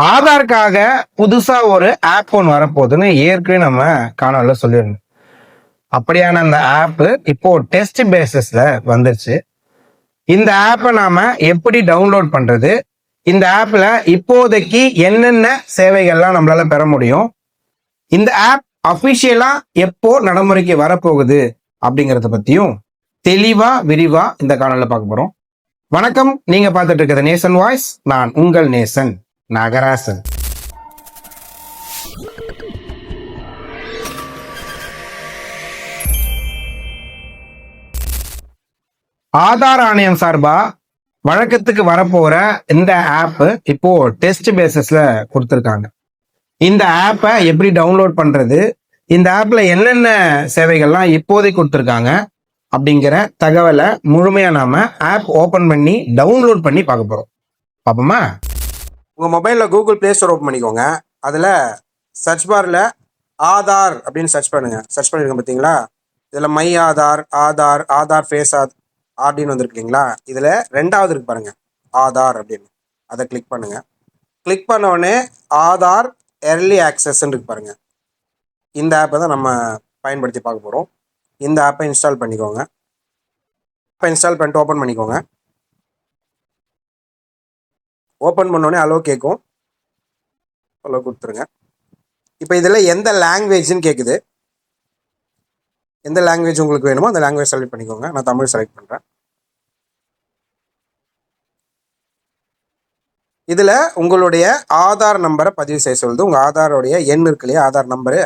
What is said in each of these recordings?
ஆதார்க்காக புதுசா ஒரு ஆப் ஒன்று வரப்போகுதுன்னு ஏற்கனவே நம்ம காணொலியில் சொல்லியிருந்தோம். அப்படியான அந்த ஆப் இப்போ டெஸ்ட் பேசிஸ்ல வந்துருச்சு. இந்த ஆப்பை நாம எப்படி டவுன்லோட் பண்றது? இந்த ஆப்ல இப்போதைக்கு என்னென்ன சேவைகள்லாம் நம்மளால பெற முடியும்? இந்த ஆப் அபிஷியலா எப்போ நடைமுறைக்கு வரப்போகுது? அப்படிங்கறத பத்தியும் தெளிவா விரிவா இந்த காணொலியில் பார்க்க போறோம். வணக்கம். நீங்க பார்த்துட்டு இருக்கிறது நேசன் வாய்ஸ். நான் உங்கள் நேசன். நாகராசன். ஆதார் ஆணையம் சார்பா வழக்கத்துக்கு வரப்போற இந்த ஆப் இப்போ டெஸ்ட் பேசிஸ்ல கொடுத்துருக்காங்க. இந்த ஆப்பை எப்படி டவுன்லோட் பண்றது இந்த ஆப்ல என்னென்ன சேவைகள்லாம் இப்போதைக்கு கொடுத்துருக்காங்க அப்படிங்கிற தகவலை முழுமையா நாம ஆப் ஓபன் பண்ணி டவுன்லோட் பண்ணி பார்க்க போறோம். பாப்போமா உங்கள் மொபைலில் கூகுள் பிளே ஸ்டோர் ஓப்பன் பண்ணிக்கோங்க. அதில் சர்ச் பார்ல ஆதார் அப்படின்னு சர்ச் பண்ணுங்கள் சர்ச் பண்ணியிருக்கேன் பார்த்தீங்களா இதில் மை ஆதார் ஆதார் ஆதார் ஃபேஸ் ஆத் ஆர்டின்னு வந்திருக்கு இல்லைங்களா ரெண்டாவது இருக்கு பாருங்கள் ஆதார் அப்படின்னு. அதை கிளிக் பண்ணுங்கள் கிளிக் பண்ண ஆதார் எர்லி ஆக்சஸ்ன்னு இருக்கு பாருங்கள் இந்த ஆப்பை தான் நம்ம பயன்படுத்தி பார்க்க போகிறோம் இந்த ஆப்பை இன்ஸ்டால் பண்ணிக்கோங்க. ஆப்பை இன்ஸ்டால் பண்ணிட்டு ஓப்பன் பண்ணிக்கோங்க. ஓப்பன் பண்ணோடனே அலோ கேட்கும் அலோ கொடுத்துருங்க. இப்போ இதில் எந்த லாங்குவேஜ்னு கேட்குது எந்த லாங்குவேஜ் உங்களுக்கு வேணுமோ அந்த லாங்குவேஜ் செலக்ட் பண்ணிக்கோங்க. நான் தமிழ் செலக்ட் பண்ணுறேன் இதில் உங்களுடைய ஆதார் நம்பரை பதிவு செய்ய சொல்லுது. உங்கள் ஆதாரோடைய எண் இருக்கு இல்லையா? ஆதார் நம்பரு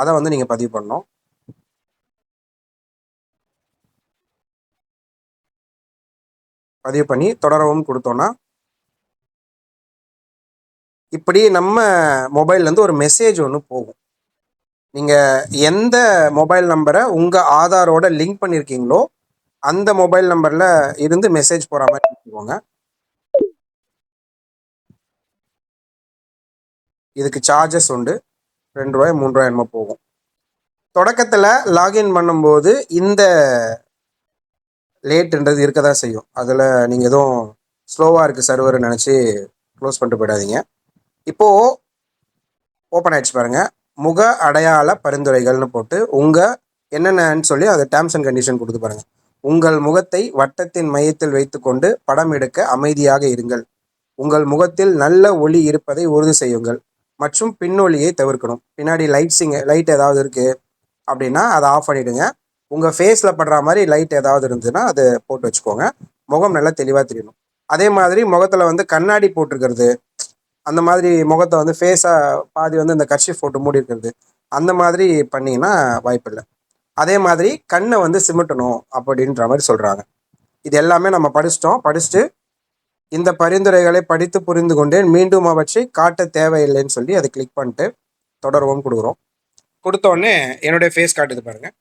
அதை வந்து நீங்கள் பதிவு பண்ணணும். பதிவு பண்ணி தொடரவும் கொடுத்தோன்னா இப்படி நம்ம மொபைல்லேருந்து ஒரு மெசேஜ் ஒன்று போகும். நீங்கள் எந்த மொபைல் நம்பரை உங்கள் ஆதாரோட லிங்க் பண்ணியிருக்கீங்களோ அந்த மொபைல் நம்பரில் இருந்து மெசேஜ் போகிற மாதிரி வச்சுக்கோங்க. இதுக்கு சார்ஜஸ் உண்டு. ரெண்டு ரூபாய் மூணு ரூபாய் என்னமோ போகும். தொடக்கத்தில் லாகின் பண்ணும்போது இந்த லேட்டுன்றது இருக்க தான் செய்யும். அதில் நீங்கள் எதுவும் ஸ்லோவாக இருக்குது சர்வர் நினச்சி க்ளோஸ் பண்ணிட்டு போயிடாதீங்க. இப்போது ஓப்பன் ஆயிடுச்சு பாருங்கள் முக அடையாள பரிந்துரைகள்னு போட்டு உங்கள் என்னென்னு சொல்லி அது டேர்ம்ஸ் அண்ட் கண்டிஷன் கொடுத்து பாருங்கள் உங்கள் முகத்தை வட்டத்தின் மையத்தில் வைத்துக்கொண்டு படம் எடுக்க அமைதியாக இருங்கள். உங்கள் முகத்தில் நல்ல ஒளி இருப்பதை உறுதி செய்யுங்கள். மற்றும் பின்னொலியை தவிர்க்கணும். பின்னாடி லைட்ஸிங்க லைட் ஏதாவது இருக்குது அப்படின்னா அதை ஆஃப் பண்ணிவிடுங்க உங்கள் ஃபேஸில் படுற மாதிரி லைட் ஏதாவது இருந்ததுன்னா அதை போட்டு வச்சுக்கோங்க. முகம் நல்லா தெளிவாக தெரியணும். அதே மாதிரி முகத்தில் வந்து கண்ணாடி போட்டிருக்கிறது அந்த மாதிரி முகத்தை வந்து ஃபேஸாக பாதி வந்து இந்த கட்சி போட்டு மூடி இருக்கிறது அந்த மாதிரி பண்ணிங்கன்னா வாய்ப்பில்லை. அதே மாதிரி கண்ணை வந்து சிமிட்டணும் அப்படின்ற மாதிரி சொல்கிறாங்க இது எல்லாமே நம்ம படிச்சிட்டோம். படிச்சுட்டு இந்த பரிந்துரைகளை படித்து புரிந்து கொண்டேன். மீண்டும் அவற்றை காட்ட தேவையில்லைன்னு சொல்லி அதை கிளிக் பண்ணிட்டு தொடர்வோம் கொடுக்குறோம். கொடுத்தோடனே என்னுடைய ஃபேஸ் காட்டுது பாருங்கள்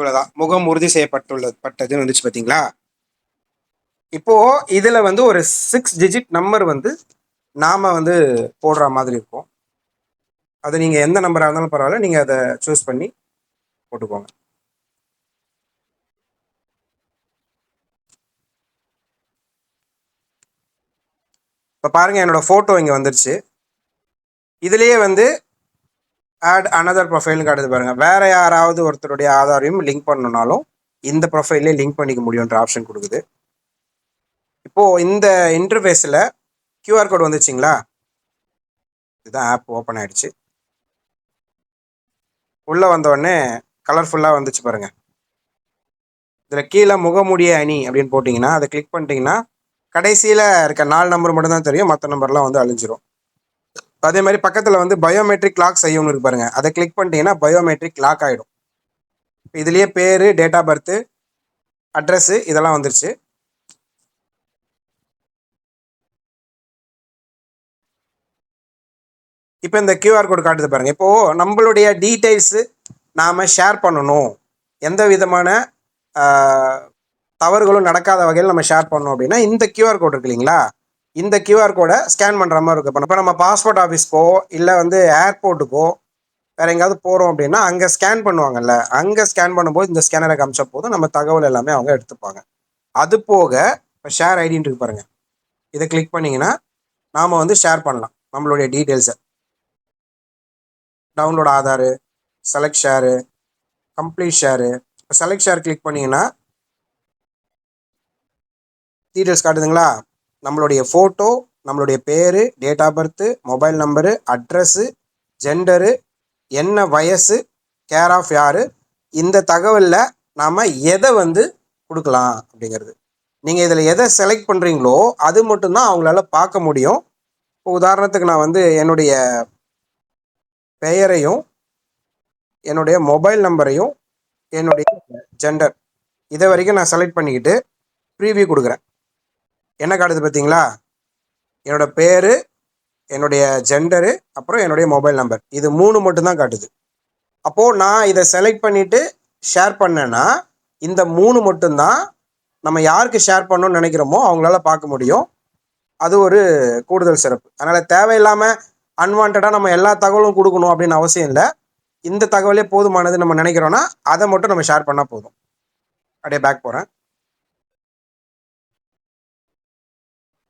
இவ்வளவுதான். முகம் உறுதி செய்யப்பட்டுள்ளது பட்டதுன்னு வந்துச்சு பார்த்தீங்களா இப்போ இதுல வந்து ஒரு சிக்ஸ் டிஜிட் நம்பர் வந்து நாம வந்து போடுற மாதிரி இருக்கும். அது நீங்க எந்த நம்பரா இருந்தாலும் பரவாயில்ல. நீங்க அதை சூஸ் பண்ணி போட்டுக்கோங்க. இப்போ பாருங்க என்னோட ஃபோட்டோ இங்கே வந்துருச்சு. இதுலேயே வந்து ஆட் அனதர் ப்ரொஃபைல்னு காட்டுது பாருங்க. வேற யாராவது ஒருத்தருடைய ஆதாரையும் லிங்க் பண்ணணும்னாலும் இந்த ப்ரொஃபைல்லே லிங்க் பண்ணிக்க முடியுன்ற ஆப்ஷன் கொடுக்குது. இப்போ இந்த இன்டர்ஃபேஸில் கியூஆர் கோட் வந்துச்சிங்களா? இதுதான் ஆப் ஓப்பன் ஆயிடுச்சு. உள்ளே வந்தோடனே கலர்ஃபுல்லாக வந்துச்சு பாருங்க. இதில் கீழே முகமுடிய அணி அப்படின்னு போட்டிங்கன்னா அதை கிளிக் பண்ணிட்டீங்கன்னா கடைசியில் இருக்க நாலு நம்பர் மட்டும்தான் தெரியும். மற்ற நம்பர்லாம் வந்து அழிஞ்சிரும். அதே மாதிரி பக்கத்தில் வந்து பயோமெட்ரிக் லாக் செய்யணும்னு இருக்கு பாருங்க. அதை கிளிக் பண்ணிட்டீங்கன்னா பயோமெட்ரிக் லாக் ஆகிடும் இதுலேயே பேர் டேட் ஆஃப் பர்த்து அட்ரஸ்ஸு இதெல்லாம் வந்துருச்சு. இப்போ இந்த கியூஆர் கோடு காட்டுது பாருங்கள் இப்போது நம்மளுடைய டீட்டெயில்ஸு நாம் ஷேர் பண்ணணும். எந்த விதமான தவறுகளும் நடக்காத வகையில் நம்ம ஷேர் பண்ணோம் அப்படின்னா இந்த கியூஆர் கோடு இருக்கு இல்லைங்களா? இந்த கியூஆர் கோடை ஸ்கேன் பண்ணுற மாதிரி இருக்கும் இப்போ நம்ம பாஸ்போர்ட் ஆஃபீஸ்க்கோ இல்லை வந்து ஏர்போர்ட்டுக்கோ வேற எங்கேயாவது போகிறோம் அப்படின்னா அங்கே ஸ்கேன் பண்ணுவாங்கல்ல அங்கே ஸ்கேன் பண்ணும்போது இந்த ஸ்கேனரை காமிச்ச போதும். நம்ம தகவல் எல்லாமே அவங்க எடுத்துப்பாங்க. அது போக இப்போ ஷேர் ஐடின்னு இருக்கு பாருங்கள் இதை கிளிக் பண்ணிங்கன்னா நாம் வந்து ஷேர் பண்ணலாம். நம்மளுடைய டீட்டெயில்ஸை download Aadhaar select share complete share இப்போ செலக்ட் ஷேர் கிளிக் பண்ணிங்கன்னா டீட்டெயில்ஸ் காட்டுதுங்களா? நம்மளுடைய ஃபோட்டோ நம்மளுடைய பேர் date of birth mobile number address gender என்ன வயசு கேர் ஆஃப் யார் இந்த தகவலில் நாம் எதை வந்து கொடுக்கலாம் அப்படிங்கிறது. நீங்கள் இதில் எதை செலக்ட் பண்ணுறீங்களோ அது மட்டும்தான் அவங்களால பார்க்க முடியும். இப்போ உதாரணத்துக்கு நான் வந்து என்னுடைய பெயரையும் என்னுடைய மொபைல் நம்பரையும் என்னுடைய ஜெண்டர் இதை வரைக்கும் நான் செலக்ட் பண்ணிக்கிட்டு ப்ரீவியூ கொடுக்குறேன். என்ன காட்டுது பார்த்தீங்களா? என்னோட பேர் என்னுடைய ஜெண்டரு அப்புறம் என்னுடைய மொபைல் நம்பர் இது மூணு மட்டும்தான் காட்டுது. அப்போது நான் இதை செலக்ட் பண்ணிவிட்டு ஷேர் பண்ணேன்னா இந்த மூணு மட்டும்தான் நம்ம யாருக்கு ஷேர் பண்ணணும்னு நினைக்கிறோமோ அவங்களால பார்க்க முடியும். அது ஒரு கூடுதல் சிறப்பு. அதனால் தேவையில்லாமல் அன்வான்டாக நம்ம எல்லா தகவலும் கொடுக்கணும் அப்படின்னு அவசியம் இல்லை. இந்த தகவலே போதுமானது நம்ம நினைக்கிறோன்னா அதை மட்டும் நம்ம ஷேர் பண்ணால் போதும். அப்படியே பேக் போகிறேன்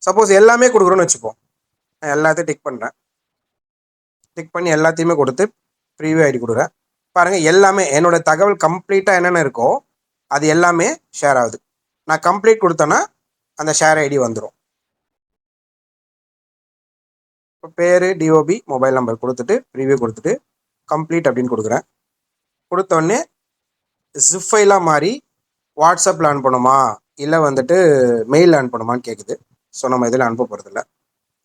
சப்போஸ் எல்லாமே கொடுக்குறோன்னு வச்சுப்போம் நான் எல்லாத்தையும் டிக் பண்ணுறேன் டிக் பண்ணி எல்லாத்தையுமே கொடுத்து ப்ரீவியூ ஐடி கொடுக்குறேன். பாருங்கள் எல்லாமே என்னோட தகவல் கம்ப்ளீட்டாக என்னென்ன இருக்கோ அது எல்லாமே ஷேர் ஆகுது. நான் கம்ப்ளீட் கொடுத்தேன்னா அந்த ஷேர் ஐடி வந்துடும் இப்போ பேர் டிஓபி மொபைல் நம்பர் கொடுத்துட்டு ப்ரீவியூ கொடுத்துட்டு கம்ப்ளீட் அப்படின்னு கொடுக்குறேன். கொடுத்தோடனே ஜிப் மாறி வாட்ஸ்அப்பில் அனுப்பணுமா? இல்லை வந்துட்டு மெயில் அனுப்பணுமான்னு கேட்குது ஸோ நம்ம இதில் அனுப்ப போகிறதில்ல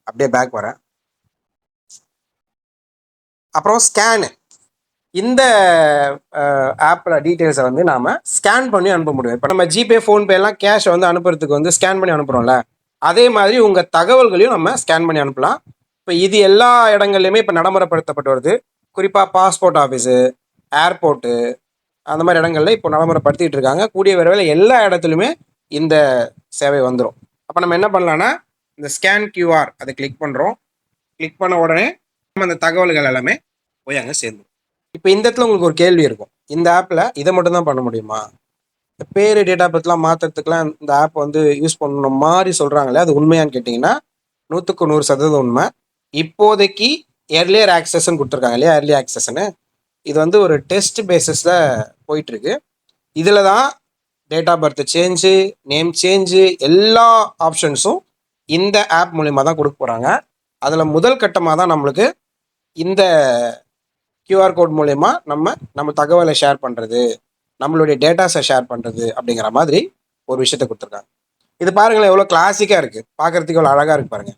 அப்படியே பேக் வரேன். அப்புறம் ஸ்கேனு இந்த ஆப்பில் டீட்டெயில்ஸை வந்து நாம் ஸ்கேன் பண்ணி அனுப்ப முடியும். இப்போ நம்ம ஜிபே ஃபோன்பே எல்லாம் கேஷை வந்து அனுப்புறதுக்கு வந்து ஸ்கேன் பண்ணி அனுப்புகிறோம்ல அதே மாதிரி உங்கள் தகவல்களையும் நம்ம ஸ்கேன் பண்ணி அனுப்பலாம். இப்போ இது எல்லா இடங்கள்லையுமே இப்போ நடைமுறைப்படுத்தப்பட்டு வருது. குறிப்பாக பாஸ்போர்ட் ஆஃபீஸு ஏர்போர்ட்டு அந்த மாதிரி இடங்கள்ல இப்போ நடைமுறைப்படுத்திட்டு இருக்காங்க. கூடிய விரைவில் எல்லா இடத்துலையுமே இந்த சேவை வந்துடும் அப்போ நம்ம என்ன பண்ணலான்னா இந்த ஸ்கேன் கியூஆர் அதை கிளிக் பண்ணுறோம் கிளிக் பண்ண உடனே நம்ம அந்த தகவல்கள் எல்லாமே போய் அங்கே சேர்ந்துடும் இப்போ இந்த இடத்துல உங்களுக்கு ஒரு கேள்வி இருக்கும். இந்த ஆப்பில் இதை மட்டும் தான் பண்ண முடியுமா? இந்த பேர் டேட்டா பர்த்லாம் மாற்றுறதுக்குலாம் இந்த ஆப் வந்து யூஸ் பண்ணணும் மாதிரி சொல்கிறாங்களே அது உண்மையான்னு கேட்டிங்கன்னா நூற்றுக்கு நூறு சதவீதம் உண்மை. இப்போதைக்கு ஏர்லியர் ஆக்சஸ்ன்னு கொடுத்துருக்காங்க இல்லையா? ஏர்லி ஆக்சஸ்ன்னு இது வந்து ஒரு டெஸ்ட் பேசிஸில் போயிட்டுருக்கு இதில் தான் date of birth change name change எல்லா ஆப்ஷன்ஸும் இந்த ஆப் மூலிமா தான் கொடுக்க போகிறாங்க அதில் முதல் கட்டமாக தான் நம்மளுக்கு இந்த கியூஆர் கோட் மூலயமா நம்ம நம்ம தகவலை ஷேர் பண்ணுறது நம்மளுடைய டேட்டாஸை ஷேர் பண்ணுறது அப்படிங்கிற மாதிரி ஒரு விஷயத்தை கொடுத்துருக்காங்க. இது பாருங்களேன் எவ்வளோ கிளாசிக்காக இருக்குது பார்க்குறதுக்கு எவ்வளோ அழகாக இருக்கு பாருங்கள்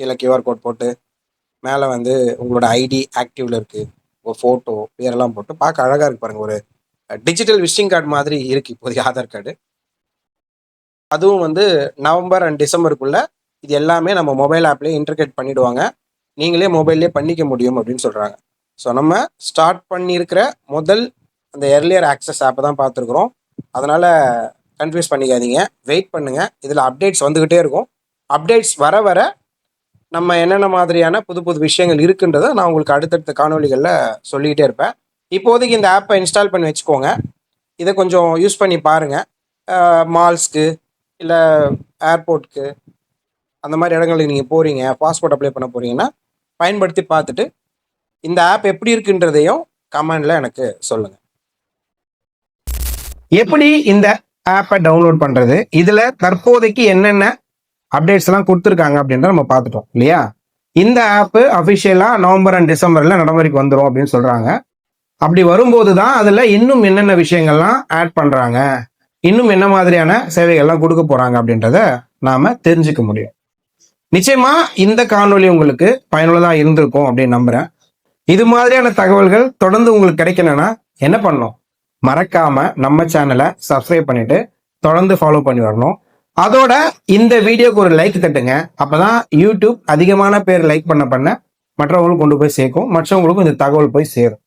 கீழே கியூஆர் கோட் போட்டு மேலே வந்து உங்களோட ஐடி ஆக்டிவில் இருக்குது ஒரு ஃபோட்டோ பேரெல்லாம் போட்டு பார்க்க அழகாக இருக்கு பாருங்கள் ஒரு டிஜிட்டல் விசிட்டிங் கார்டு மாதிரி இருக்குது இப்போதைக்கு ஆதார் கார்டு அதுவும் வந்து நவம்பர் அண்ட் டிசம்பருக்குள்ள இது எல்லாமே நம்ம மொபைல் ஆப்லேயே இன்டர்கேட் பண்ணிடுவாங்க. நீங்களே மொபைல்லே பண்ணிக்க முடியும் அப்படின்னு சொல்கிறாங்க ஸோ நம்ம ஸ்டார்ட் பண்ணியிருக்கிற முதல் அந்த எர்லியர் ஆக்சஸ் ஆப்பை தான் பார்த்துருக்குறோம். அதனால் கன்ஃபியூஸ் பண்ணிக்காதீங்க. வெயிட் பண்ணுங்கள் இதில் அப்டேட்ஸ் வந்துக்கிட்டே இருக்கும். அப்டேட்ஸ் வர வர நம்ம என்னென்ன மாதிரியான புது புது விஷயங்கள் இருக்குன்றதை நான் உங்களுக்கு அடுத்தடுத்த காணொலிகளில் சொல்லிக்கிட்டே இருப்பேன். இப்போதைக்கு இந்த ஆப்பை இன்ஸ்டால் பண்ணி வச்சுக்கோங்க. இதை கொஞ்சம் யூஸ் பண்ணி பாருங்கள் மால்ஸ்க்கு இல்லை ஏர்போர்ட்க்கு அந்த மாதிரி இடங்களுக்கு நீங்கள் போகிறீங்க பாஸ்போர்ட் அப்ளை பண்ண போகிறீங்கன்னா பயன்படுத்தி பார்த்துட்டு இந்த ஆப் எப்படி இருக்குன்றதையும் கமெண்டில் எனக்கு சொல்லுங்கள் எப்படி இந்த ஆப்பை டவுன்லோட் பண்ணுறது இதில் தற்போதைக்கு என்னென்ன அப்டேட்ஸ் எல்லாம் கொடுத்துருக்காங்க அப்படின்றத நம்ம பார்த்துட்டோம் இல்லையா? இந்த ஆப்பு அஃபிஷியலாக நவம்பர் அண்ட் டிசம்பரில் நடைமுறைக்கு வந்துடும் அப்படின்னு சொல்கிறாங்க அப்படி வரும்போது தான் அதில் இன்னும் என்னென்ன விஷயங்கள்லாம் ஆட் பண்ணுறாங்க இன்னும் என்ன மாதிரியான சேவைகள்லாம் கொடுக்க போகிறாங்க அப்படின்றத நாம் தெரிஞ்சுக்க முடியும். நிச்சயமா இந்த காணொலி உங்களுக்கு பயனுள்ளதாக இருந்திருக்கும் அப்படின்னு நம்புகிறேன் இது மாதிரியான தகவல்கள் தொடர்ந்து உங்களுக்கு கிடைக்கணும்னா என்ன பண்ணணும்? மறக்காம நம்ம சேனலை சப்ஸ்கிரைப் பண்ணிட்டு தொடர்ந்து ஃபாலோ பண்ணி வரணும். அதோட இந்த வீடியோக்கு ஒரு லைக் தட்டுங்க. அப்போதான் யூடியூப் அதிகமான பேர் லைக் பண்ண பண்ண மற்றவங்களும் கொண்டு போய் சேர்க்கும். மற்றவங்களுக்கும் இந்த தகவல் போய் சேரும்.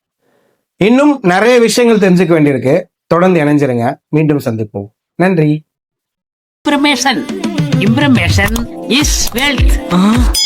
இன்னும் நிறைய விஷயங்கள் தெரிஞ்சுக்க வேண்டியிருக்கு. தொடர்ந்து இணைஞ்சிருங்க. மீண்டும் சந்திப்போம். நன்றி. Information. Information is wealth.